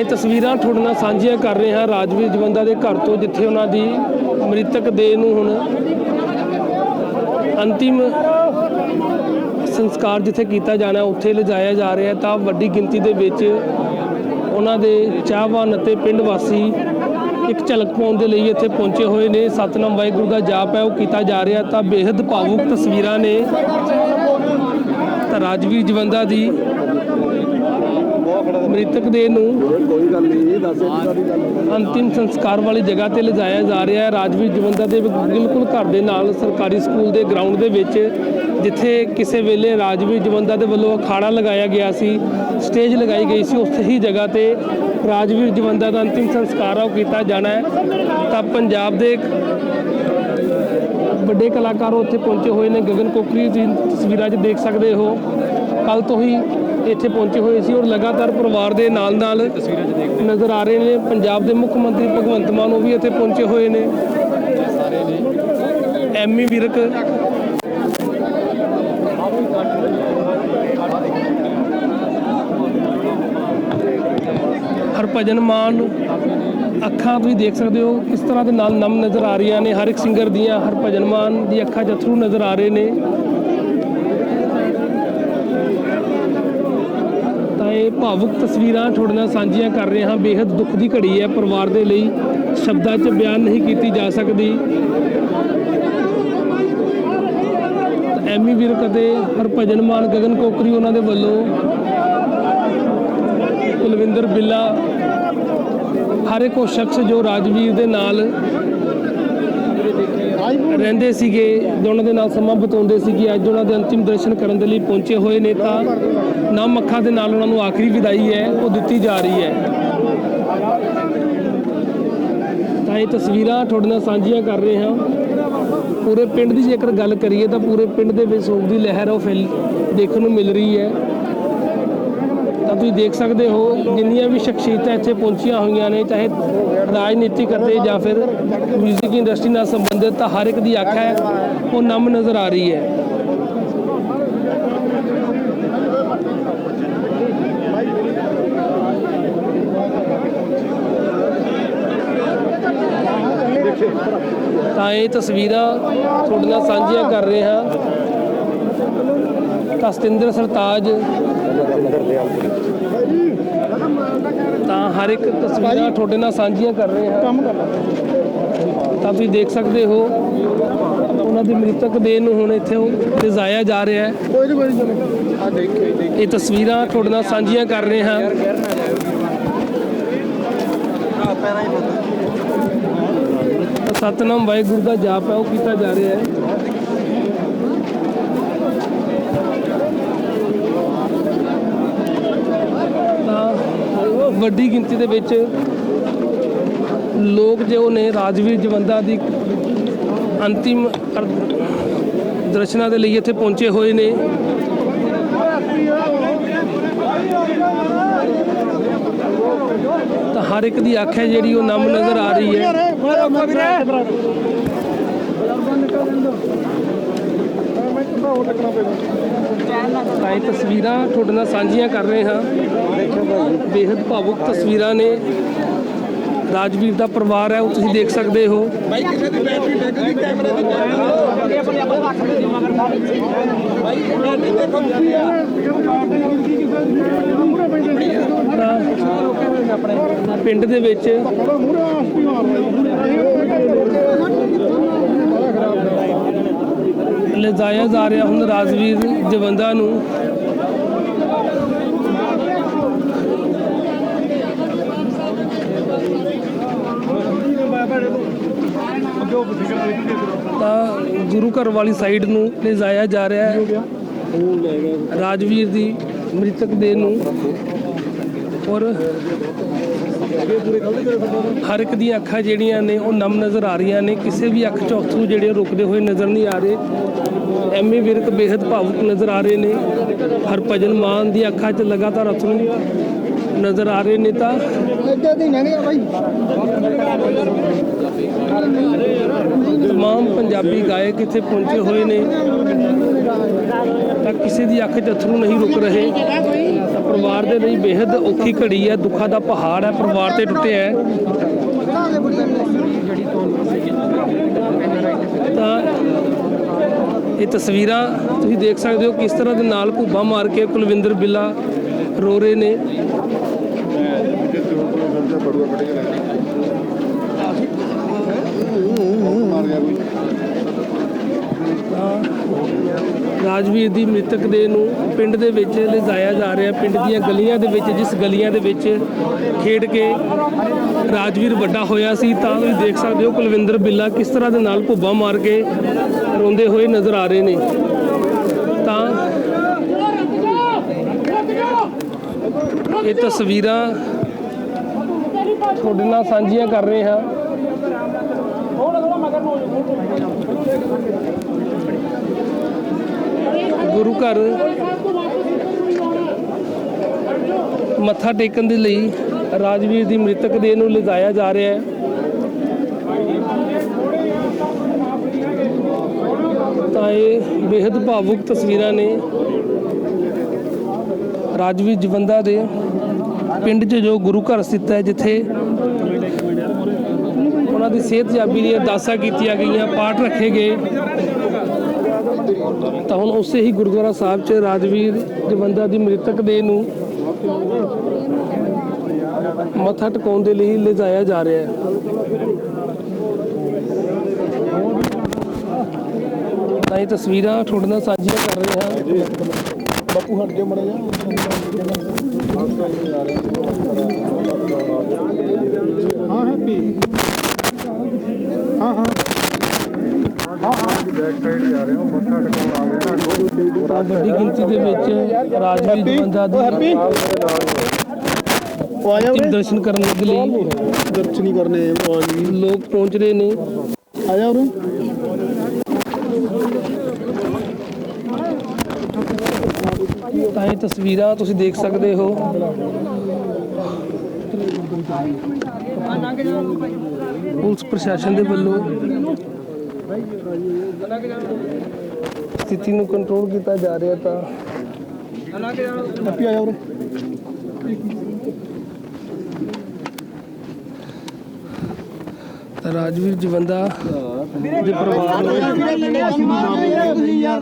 ਇਹ ਤਸਵੀਰਾਂ ਤੁਹਾਡੇ ਨਾਲ ਸਾਂਝੀਆਂ ਕਰ ਰਹੇ ਹਾਂ ਰਾਜਵੀਰ ਜਵੰਦਾ ਦੇ ਘਰ ਤੋਂ, ਜਿੱਥੇ ਉਹਨਾਂ ਦੀ ਮ੍ਰਿਤਕ ਦੇਹ ਨੂੰ ਹੁਣ ਅੰਤਿਮ ਸੰਸਕਾਰ ਜਿੱਥੇ ਕੀਤਾ ਜਾਣਾ, ਉੱਥੇ ਲਿਜਾਇਆ ਜਾ ਰਿਹਾ ਤਾਂ ਵੱਡੀ ਗਿਣਤੀ ਦੇ ਵਿੱਚ ਉਹਨਾਂ ਦੇ ਚਾਹਵਾਨ ਅਤੇ ਪਿੰਡ ਵਾਸੀ ਇੱਕ ਝਲਕ ਪਾਉਣ ਦੇ ਲਈ ਇੱਥੇ ਪਹੁੰਚੇ ਹੋਏ ਨੇ। ਸਤਨਾਮ ਵਾਹਿਗੁਰੂ ਦਾ ਜਾਪ ਹੈ, ਉਹ ਕੀਤਾ ਜਾ ਰਿਹਾ। ਤਾਂ ਬੇहद ਭਾਵੁਕ ਤਸਵੀਰਾਂ ਨੇ ਤਾਂ ਰਾਜਵੀਰ ਜਵੰਦਾ ਦੀ ਮ੍ਰਿਤਕ ਦੇਹ ਨੂੰ ਕੋਈ ਗੱਲ ਨਹੀਂ ਦੱਸ ਸਾਰੀ ਗੱਲ ਅੰਤਿਮ ਸੰਸਕਾਰ ਵਾਲੀ ਜਗ੍ਹਾ ਤੇ ਲਿਜਾਇਆ ਜਾ ਰਿਹਾ ਹੈ। ਰਾਜਵੀਰ ਜਵੰਦਾ ਦੇ ਬਿਲਕੁਲ ਘਰ ਦੇ ਨਾਲ ਸਰਕਾਰੀ ਸਕੂਲ ਦੇ ਗਰਾਊਂਡ ਦੇ ਵਿੱਚ ਜਿੱਥੇ ਕਿਸੇ ਵੇਲੇ ਰਾਜਵੀਰ ਜਵੰਦਾ ਦੇ ਵੱਲੋਂ ਅਖਾੜਾ ਲਗਾਇਆ ਗਿਆ ਸੀ ਸਟੇਜ ਲਗਾਈ ਗਈ ਸੀ ਉਸੇ ਹੀ ਜਗ੍ਹਾ ਤੇ ਰਾਜਵੀਰ ਜਵੰਦਾ ਦਾ ਅੰਤਿਮ ਸੰਸਕਾਰ ਆ ਉਹ ਕੀਤਾ ਜਾਣਾ ਹੈ। ਤਾਂ ਪੰਜਾਬ ਦੇ ਵੱਡੇ ਕਲਾਕਾਰ ਉੱਥੇ ਪਹੁੰਚੇ ਹੋਏ ਨੇ। ਗਗਨ ਕੋਕਰੀ ਦੀ ਤਸਵੀਰਾਂ 'ਚ ਦੇਖ ਸਕਦੇ ਹੋ। ਕੱਲ ਤੋਂ ਹੀ ਇੱਥੇ ਪਹੁੰਚੇ ਹੋਏ ਸੀ ਔਰ ਲਗਾਤਾਰ ਪਰਿਵਾਰ ਦੇ ਨਾਲ ਨਾਲ ਤਸਵੀਰਾਂ ਦੇਖਦੇ ਨਜ਼ਰ ਆ ਰਹੇ ਨੇ। ਪੰਜਾਬ ਦੇ ਮੁੱਖ ਮੰਤਰੀ ਭਗਵੰਤ ਮਾਨ ਉਹ ਵੀ ਇੱਥੇ ਪਹੁੰਚੇ ਹੋਏ ਨੇ। ਐਮੀ ਵਿਰਕ। ਹਰਭਜਨ ਮਾਨ, ਅੱਖਾਂ ਤੁਸੀਂ ਦੇਖ ਸਕਦੇ ਹੋ ਕਿਸ ਤਰ੍ਹਾਂ ਦੇ ਨਾਲ ਨਮ ਨਜ਼ਰ ਆ ਰਹੀਆਂ ਨੇ। ਹਰ ਇੱਕ ਸਿੰਗਰ ਦੀਆਂ ਹਰਭਜਨ ਮਾਨ ਦੀ ਅੱਖਾਂ 'ਚ ਅਥਰੂ ਨਜ਼ਰ ਆ ਰਹੇ ਨੇ ਤਾਂ ਇਹ ਭਾਵੁਕ ਤਸਵੀਰਾਂ ਤੁਹਾਡੇ ਨਾਲ ਸਾਂਝੀਆਂ ਕਰ ਰਹੇ ਹਾਂ। ਬੇहद ਦੁੱਖ ਦੀ ਘੜੀ ਹੈ। ਪਰਿਵਾਰ ਦੇ ਲਈ ਸ਼ਬਦਾਂ 'ਚ ਬਿਆਨ ਨਹੀਂ ਕੀਤੀ ਜਾ ਸਕਦੀ। ਐਮੀ ਵੀਰ ਕਦੇ ਹਰਭਜਨ ਮਾਨ, ਗਗਨ ਕੋਕਰੀ ਉਹਨਾਂ ਦੇ ਵੱਲੋਂ ਕੁਲਵਿੰਦਰ ਬਿੱਲਾ, ਹਰ ਇੱਕ ਉਹ ਸ਼ਖਸ ਜੋ ਰਾਜਵੀਰ ਦੇ ਨਾਲ ਰਹਿੰਦੇ ਸੀਗੇ, ਜੋ ਉਹਨਾਂ ਦੇ ਨਾਲ ਸਮਾਂ ਬਿਤਾਉਂਦੇ ਸੀਗੇ, ਅੱਜ ਉਹਨਾਂ ਦੇ ਅੰਤਿਮ ਦਰਸ਼ਨ ਕਰਨ ਦੇ ਲਈ ਪਹੁੰਚੇ ਹੋਏ ਨੇ ਤਾਂ ਨਮ ਅੱਖਾਂ ਦੇ ਨਾਲ ਉਹਨਾਂ ਨੂੰ ਆਖਰੀ ਵਿਦਾਈ ਹੈ, ਉਹ ਦਿੱਤੀ ਜਾ ਰਹੀ ਹੈ। ਤਾਂ ਇਹ ਤਸਵੀਰਾਂ ਤੁਹਾਡੇ ਨਾਲ ਸਾਂਝੀਆਂ ਕਰ ਰਹੇ ਹਾਂ। ਪੂਰੇ ਪਿੰਡ ਦੀ ਜੇਕਰ ਗੱਲ ਕਰੀਏ ਤਾਂ ਪੂਰੇ ਪਿੰਡ ਦੇ ਵਿੱਚ ਸੋਗ ਦੀ ਲਹਿਰ ਉਹ ਫੈਲ, ਦੇਖਣ ਨੂੰ ਮਿਲ ਰਹੀ ਹੈ। ਤਾਂ ਤੁਸੀਂ ਦੇਖ ਸਕਦੇ ਹੋ, ਜਿੰਨੀਆਂ ਵੀ ਸ਼ਖਸੀਅਤਾਂ ਇੱਥੇ ਪਹੁੰਚੀਆਂ ਹੋਈਆਂ ਨੇ, ਚਾਹੇ ਰਾਜਨੀਤੀ ਕਰਦੇ ਜਾਂ ਫਿਰ 뮤직 ਇੰਡਸਟਰੀ ਨਾਲ ਸੰਬੰਧਿਤ, ਤਾਂ ਹਰ ਇੱਕ ਦੀ ਅੱਖ ਹੈ, ਉਹ ਨਮ ਨਜ਼ਰ ਆ ਰਹੀ ਹੈ। ਤਾਂ ਇਹ ਤਸਵੀਰਾਂ ਤੁਹਾਡੇ ਨਾਲ ਸਾਂਝੀਆਂ ਕਰ ਰਹੇ ਹਾਂ। ਤਾਂ ਸਤਿੰਦਰ ਸਰਤਾਜ। ਤਾਂ ਹਰ ਇੱਕ ਤਸਵੀਰਾਂ ਤੁਹਾਡੇ ਨਾਲ ਸਾਂਝੀਆਂ ਕਰ ਰਹੇ ਹਾਂ। ਕੰਮ ਕਰ ਲੈ ਤਾਂ ਤੁਸੀਂ ਦੇਖ ਸਕਦੇ ਹੋ ਉਹਨਾਂ ਦੀ ਮ੍ਰਿਤਕ ਦੇਹ ਨੂੰ ਹੁਣ ਇੱਥੇ ਉਹ ਲਿਜਾਇਆ ਜਾ ਰਿਹਾ ਹੈ। ਕੋਈ ਨਹੀਂ ਕੋਈ ਨਹੀਂ। ਆ ਦੇਖ ਦੇਖ ਇਹ ਤਸਵੀਰਾਂ ਤੁਹਾਡੇ ਨਾਲ ਸਾਂਝੀਆਂ ਕਰ ਰਹੇ ਹਾਂ। ਕਹਿਰ ਨਾ ਜਾਇਓ। ਆ ਪੈਰਾਂ ਹੀ ਪਤਾ ਤਾਂ ਸਤਨਾਮ ਵਾਹਿਗੁਰੂ ਦਾ ਜਾਪ ਹੈ, ਉਹ ਕੀਤਾ ਜਾ ਰਿਹਾ ਹੈ। ਤਾਂ ਵੱਡੀ ਗਿਣਤੀ ਦੇ ਵਿੱਚ ਲੋਕ ਜੋ ਨੇ, ਰਾਜਵੀਰ ਜਵੰਦਾ ਦੀ ਅੰਤਿਮ ਦਰਸ਼ਨਾਂ ਦੇ ਲਈ ਇੱਥੇ ਪਹੁੰਚੇ ਹੋਏ ਨੇ। ਹਰ ਇੱਕ ਦੀ ਅੱਖ ਹੈ ਜਿਹੜੀ ਉਹ ਨਮ ਨਜ਼ਰ ਆ ਰਹੀ ਹੈ। ਤਾਂ ਇਹ ਤਸਵੀਰਾਂ ਤੁਹਾਡੇ ਨਾਲ ਸਾਂਝੀਆਂ ਕਰ ਰਹੇ ਹਾਂ। ਦੇਖੋ ਬੇहद ਭਾਵੁਕ ਤਸਵੀਰਾਂ ਨੇ। ਰਾਜਵੀਰ ਦਾ ਪਰਿਵਾਰ ਹੈ ਉਹ ਤੁਸੀਂ ਦੇਖ ਸਕਦੇ ਹੋ ਭਾਈ ਕਿਸੇ ਦੀ ਬੈਟਰੀ ਡਿੱਗ ਗਈ ਕੈਮਰੇ ਦੀ ਬੈਟਰੀ ਆਪਣੇ ਆਪਣੇ ਰੱਖ ਲਈ ਮਗਰ ਭਾਈ ਬੈਟਰੀ ਦੇਖੋ ਪਿੰਡ ਦੇ ਵਿੱਚ ਲਿਜਾਇਆ ਜਾ ਰਿਹਾ ਹੁਣ ਰਾਜਵੀਰ ਜਵੰਦਾ ਨੂੰ ਤਾਂ ਗੁਰੂ ਘਰ ਵਾਲੀ ਸਾਈਡ ਨੂੰ ਲਿਜਾਇਆ ਜਾ ਰਿਹਾ ਹੈ। ਰਾਜਵੀਰ ਦੀ ਮ੍ਰਿਤਕ ਦੇਹ ਨੂੰ। ਔਰ ਹਰ ਇੱਕ ਦੀਆਂ ਅੱਖਾਂ ਜਿਹੜੀਆਂ ਨੇ ਉਹ ਨਮ ਨਜ਼ਰ ਆ ਰਹੀਆਂ ਨੇ। ਕਿਸੇ ਵੀ ਅੱਖ ਚੋਂ ਅਥਰੂ ਜਿਹੜੇ ਰੁਕਦੇ ਹੋਏ ਨਜ਼ਰ ਨਹੀਂ ਆ ਰਹੇ। ਐਮੀ ਵਿਰਕ ਬੇहद ਭਾਵੁਕ ਨਜ਼ਰ ਆ ਰਹੇ ਨੇ। ਹਰਭਜਨ ਮਾਨ ਦੀ ਅੱਖਾਂ 'ਚ ਲਗਾਤਾਰ ਅਥਰੂ ਨਜ਼ਰ ਆ ਰਹੇ ਨੇ ਤਾਂ ਇੱਦਾਂ ਦੀ ਨਹੀਂ ਆ ਭਾਈ ਪੰਜਾਬੀ ਗਾਇਕ ਇੱਥੇ ਪਹੁੰਚੇ ਹੋਏ ਨੇ। ਤਾਂ ਕਿਸੇ ਦੀ ਅੱਖ 'ਚ ਅਥਰੂ ਨਹੀਂ ਰੁਕ ਰਹੇ। ਪਰਿਵਾਰ ਦੇ ਲਈ ਬੇहद ਔਖੀ ਘੜੀ ਹੈ, ਦੁੱਖਾਂ ਦਾ ਪਹਾੜ ਹੈ, ਪਰਿਵਾਰ ਤੇ ਟੁੱਟਿਆ ਹੈ। ਤਾਂ ਇਹ ਤਸਵੀਰਾਂ ਤੁਸੀਂ ਦੇਖ ਸਕਦੇ ਹੋ ਕਿਸ ਤਰ੍ਹਾਂ ਦੇ ਨਾਲ ਭੁੱਬਾ ਮਾਰ ਕੇ ਕੁਲਵਿੰਦਰ ਬਿੱਲਾ ਰੋ ਰਹੇ ਨੇ। ਰਾਜਵੀਰ ਦੀ ਮ੍ਰਿਤਕ ਦੇ ਨੂੰ ਪਿੰਡ ਦੇ ਵਿੱਚ ਲਿਜਾਇਆ ਜਾ ਰਿਹਾ, ਪਿੰਡ ਦੀਆਂ ਗਲੀਆਂ ਦੇ ਵਿੱਚ, ਜਿਸ ਗਲੀਆਂ ਦੇ ਵਿੱਚ ਖੇਡ ਕੇ ਰਾਜਵੀਰ ਵੱਡਾ ਹੋਇਆ ਸੀ, ਤਾਂ ਤੁਸੀਂ ਦੇਖ ਸਕਦੇ ਹੋ ਕੁਲਵਿੰਦਰ ਬਿੱਲਾ ਕਿਸ ਤਰ੍ਹਾਂ ਦੇ ਨਾਲ ਭੁੱਬਾ ਮਾਰ ਕੇ ਰੋਂਦੇ ਹੋਏ ਨਜ਼ਰ ਆ ਰਹੇ ਨੇ। ਤਾਂ ਇਹ ਤਸਵੀਰਾਂ ਤੁਹਾਡੇ ਨਾਲ ਸਾਂਝੀਆਂ ਕਰ ਰਹੇ ਹਾਂ। ਗੁਰੂ ਘਰ ਮੱਥਾ ਟੇਕਣ ਦੇ ਲਈ ਰਾਜਵੀਰ ਦੀ ਮ੍ਰਿਤਕ ਦੇਹ ਨੂੰ ਲਿਜਾਇਆ ਜਾ ਰਿਹਾ ਹੈ। ਤਾਂ ਇਹ ਬੇहद ਭਾਵੁਕ ਤਸਵੀਰਾਂ ਨੇ ਰਾਜਵੀਰ ਜਵੰਦਾ ਦੇ ਪਿੰਡ 'ਚ ਜੋ ਗੁਰੂ ਘਰ ਸਥਿਤ ਹੈ, ਜਿੱਥੇ ਉਹਨਾਂ ਦੀ ਸਿਹਤਯਾਬੀ ਲਈ ਅਰਦਾਸਾਂ ਕੀਤੀਆਂ ਗਈਆਂ, ਪਾਠ ਰੱਖੇ ਗਏ। ਤਾਂ ਹੁਣ ਉਸੇ ਹੀ ਗੁਰਦੁਆਰਾ ਸਾਹਿਬ 'ਚ ਰਾਜਵੀਰ ਜਵੰਦਾ ਦੀ ਮ੍ਰਿਤਕ ਦੇਹ ਨੂੰ ਮੱਥਾ ਟਿਕਾਉਣ ਦੇ ਲਈ ਲਿਜਾਇਆ ਜਾ ਰਿਹਾ ਹੈ। ਤਾਂ ਇਹ ਤਸਵੀਰਾਂ ਤੁਹਾਡੇ ਨਾਲ ਸਾਂਝੀਆਂ ਕਰ ਰਹੇ ਹਾਂ। ਬਾਪੂ ਹਟ ਜਾ ਮੜਾ ਜਾ ਹਾਂ ਹੈਪੀ। ਤਾਂ ਵੱਡੀ ਗਿਣਤੀ ਦੇ ਵਿੱਚ ਰਾਜਵੀਰ ਜਵੰਦਾ ਦੀ ਉਹ ਆ ਜਾ ਅੰਤਿਮ ਦਰਸ਼ਨ ਕਰਨ ਦੇ ਲਈ ਦਰਸ਼ਨੀ ਕਰਨੇ ਆ ਜੀ ਲੋਕ ਪਹੁੰਚ ਰਹੇ ਨੇ। ਆ ਜਾ ਉਰੇ। ਤਾਂ ਇਹ ਤਸਵੀਰਾਂ ਤੁਸੀਂ ਦੇਖ ਸਕਦੇ ਹੋ। ਪੁਲਿਸ ਪ੍ਰਸ਼ਾਸਨ ਦੇ ਵੱਲੋਂ ਸਥਿਤੀ ਨੂੰ ਕੰਟਰੋਲ ਕੀਤਾ ਜਾ ਰਿਹਾ ਤਾਂ ਤਾਂ ਰਾਜਵੀਰ ਜਵੰਦਾ ਦੇ ਪਰਿਵਾਰ ਨੂੰ ਯਾਰ?